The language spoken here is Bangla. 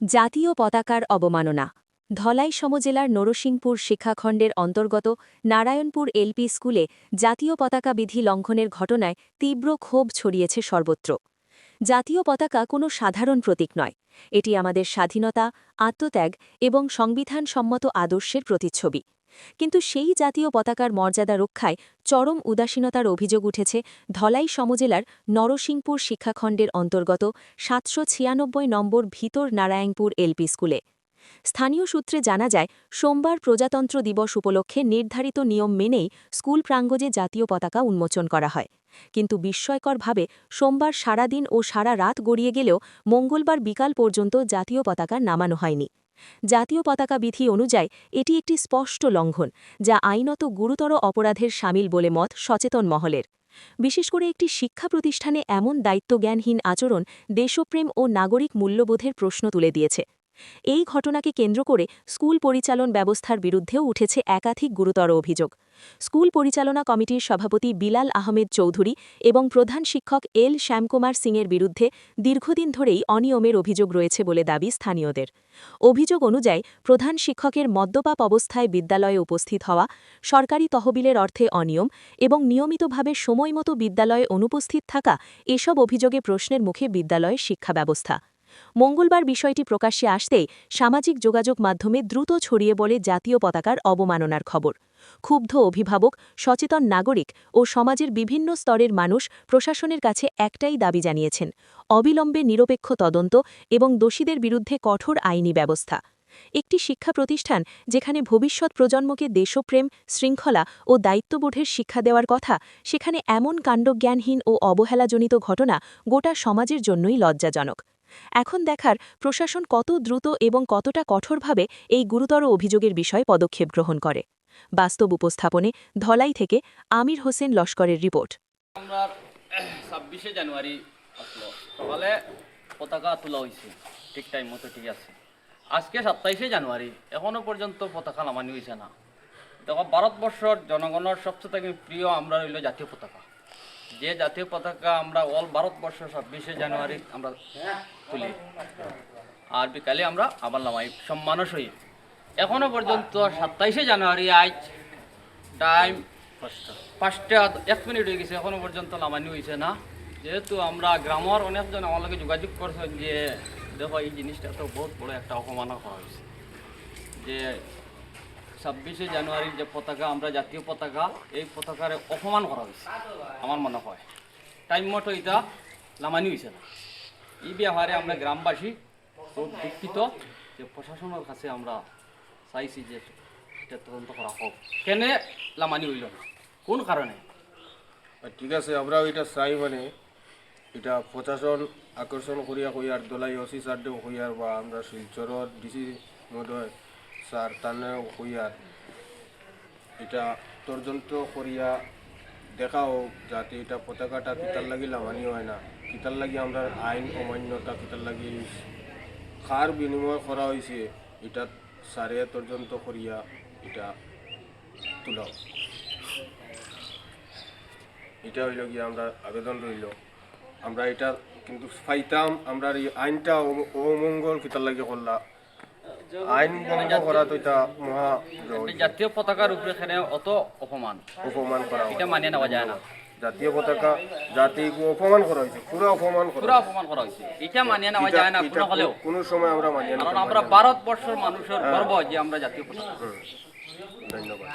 জাতীয় পতাকার অবমাননা। ধলাই সমজেলার নরসিংপুর শিক্ষাখণ্ডের অন্তর্গত নারায়ণপুর এলপি স্কুলে জাতীয় পতাকা বিধি লঙ্ঘনের ঘটনায় তীব্র ক্ষোভ ছড়িয়েছে সর্বত্র। জাতীয় পতাকা কোনো সাধারণ প্রতীক নয়। এটি আমাদের স্বাধীনতা, আত্মত্যাগ এবং সংবিধান সম্মত আদর্শের প্রতিচ্ছবি। কিন্তু সেই জাতীয় পতাকার মর্যাদা রক্ষায় চরম উদাসীনতার অভিযোগ উঠেছে ধলাই সমজেলার নরসিংপুর শিক্ষাখণ্ডের অন্তর্গত সাতশো ছিয়ানব্বই নম্বর ভিতর নারায়ণপুর এলপি স্কুলে। স্থানীয় সূত্রে জানা যায়, সোমবার প্রজাতন্ত্র দিবস উপলক্ষে নির্ধারিত নিয়ম মেনেই স্কুল প্রাঙ্গজে জাতীয় পতাকা উন্মোচন করা হয়। কিন্তু বিস্ময়করভাবে সোমবার সারাদিন ও সারা রাত গড়িয়ে গেলেও মঙ্গলবার বিকাল পর্যন্ত জাতীয় পতাকা নামানো হয়নি। জাতীয় পতাকা বিধি অনুযায়ী এটি একটি স্পষ্ট লঙ্ঘন, যা আইনত গুরুতর অপরাধের সামিল বলে মত সচেতন মহলের। বিশেষ করে একটি শিক্ষা প্রতিষ্ঠানে এমন দায়িত্বজ্ঞানহীন আচরণ দেশপ্রেম ও নাগরিক মূল্যবোধের প্রশ্ন তুলে দিয়েছে। এই ঘটনাকে কেন্দ্র করে স্কুল পরিচালন ব্যবস্থার বিরুদ্ধেও উঠেছে একাধিক গুরুতর অভিযোগ। স্কুল পরিচালনা কমিটির সভাপতি বিলাল আহমেদ চৌধুরী এবং প্রধান শিক্ষক এল শ্যামকুমার সিংয়ের বিরুদ্ধে দীর্ঘদিন ধরেই অনিয়মের অভিযোগ রয়েছে বলে দাবি স্থানীয়দের। অভিযোগ অনুযায়ী, প্রধান শিক্ষকের মদ্যপাপ অবস্থায় বিদ্যালয়ে উপস্থিত হওয়া, সরকারি তহবিলের অর্থে অনিয়ম এবং নিয়মিতভাবে সময়মতো বিদ্যালয়ে অনুপস্থিত থাকা এসব অভিযোগে প্রশ্নের মুখে বিদ্যালয়ের শিক্ষা ব্যবস্থা। মঙ্গলবার বিষয়টি প্রকাশ্যে আসতেই সামাজিক যোগাযোগ মাধ্যমে দ্রুত ছড়িয়ে বলে জাতীয় পতাকার অবমাননার খবর। ক্ষুব্ধ অভিভাবক, সচেতন নাগরিক ও সমাজের বিভিন্ন স্তরের মানুষ প্রশাসনের কাছে একটাই দাবি জানিয়েছেন, অবিলম্বে নিরপেক্ষ তদন্ত এবং দোষীদের বিরুদ্ধে কঠোর আইনি ব্যবস্থা। একটি শিক্ষা প্রতিষ্ঠান যেখানে ভবিষ্যৎ প্রজন্মকে দেশপ্রেম, শৃঙ্খলা ও দায়িত্ববোধের শিক্ষা দেওয়ার কথা, সেখানে এমন কাণ্ডজ্ঞানহীন ও অবহেলাজনিত ঘটনা গোটা সমাজের জন্যই লজ্জাজনক। এখন দেখার প্রশাসন কত দ্রুত এবং কতটা কঠোরভাবে এই গুরুতর অভিযোগের বিষয়ে পদক্ষেপ গ্রহণ করে। বাস্তব উপস্থাপনে ধলাই থেকে আমির হোসেন লস্করের রিপোর্ট। পতাকা মতো ঠিক আছে। আজকে সাতাইশে জানুয়ারি। এখনও পর্যন্ত পতাকা নামানি হয়েছে না। দেখো, ভারতবর্ষর জনগণের সবচেয়ে প্রিয় আমরা রইল জাতীয় পতাকা। যে জাতীয় পতাকা আমরা অল ভারতবর্ষ ছাব্বিশে জানুয়ারি আমরা তুলি। আর বিকালে আমরা আবার নামাই সম্মানও সহিত। এখনও পর্যন্ত সাতাইশে জানুয়ারি আজ টাইম পাঁচটা। এক মিনিট হয়ে গেছে এখনও পর্যন্ত নামানি হয়েছে না। যেহেতু আমরা গ্রামের অনেকজন আমার লগে যোগাযোগ করছেন যে দেখো এই জিনিসটা তো বহুত বড় একটা অপমাননা করা হয়েছে। যে ছাব্বিশে জানুয়ারির যে পতাকা, আমরা জাতীয় পতাকা, এই পতাকার অপমান করা হয়েছে। আমার মনে হয়। টাইম মতো এটা নামানি হয়েছে না। এই ব্যাপারে আমরা গ্রামবাসী খুব দুঃখিত যে প্রশাসনের কাছে আমরা চাইছি যে এটা তদন্ত করা হোক। কেনে লামানি হইল না? কোন কারণে? ঠিক আছে, আমরাও এটা চাই মানে এটা প্রশাসন আকর্ষণ করিয়া কইয়ার দলাই ওসি স্যারদেও কইয়ার বা আমরা শিলচরর ডিসি মহোদয় স্যার তানেও কইয়ার এটা তর্জন্ত করিয়া দেখা হোক যাতে এটা পতাকাটা কিতার লাগি লামানি হয় না। কিতার লাগি আমরা আইন অমান্যতা কিতার লাগি খার বিনিময় করা হয়েছে এটা সারে তর্জন্ত করিয়া এটা তোলা এটা হইল গিয়ে আমরা আবেদন রইল। আমরা এটা কিন্তু পাইতাম, আমরা এই আইনটা অমঙ্গল কিতার লাগে করলা। আইন ভঙ্গ করা তো এটা মহা জাতীয় পতাকার উপরে এখানে অত অপমান। অপমান করা হয়। এটা মানিয়ে নেওয়া যায় না। জাতীয় পতাকা জাতিকে অপমান করা হয়েছে পুরো অপমান পুরো অপমান করা হয়েছে। এটা মানিয়ে নেওয়া যায় না কোনো হলেও। কোনো সময় আমরা মানিয়ে কারণ আমরা ভারতবর্ষের মানুষের গর্ব যে আমরা জাতীয় পতাকা। ধন্যবাদ।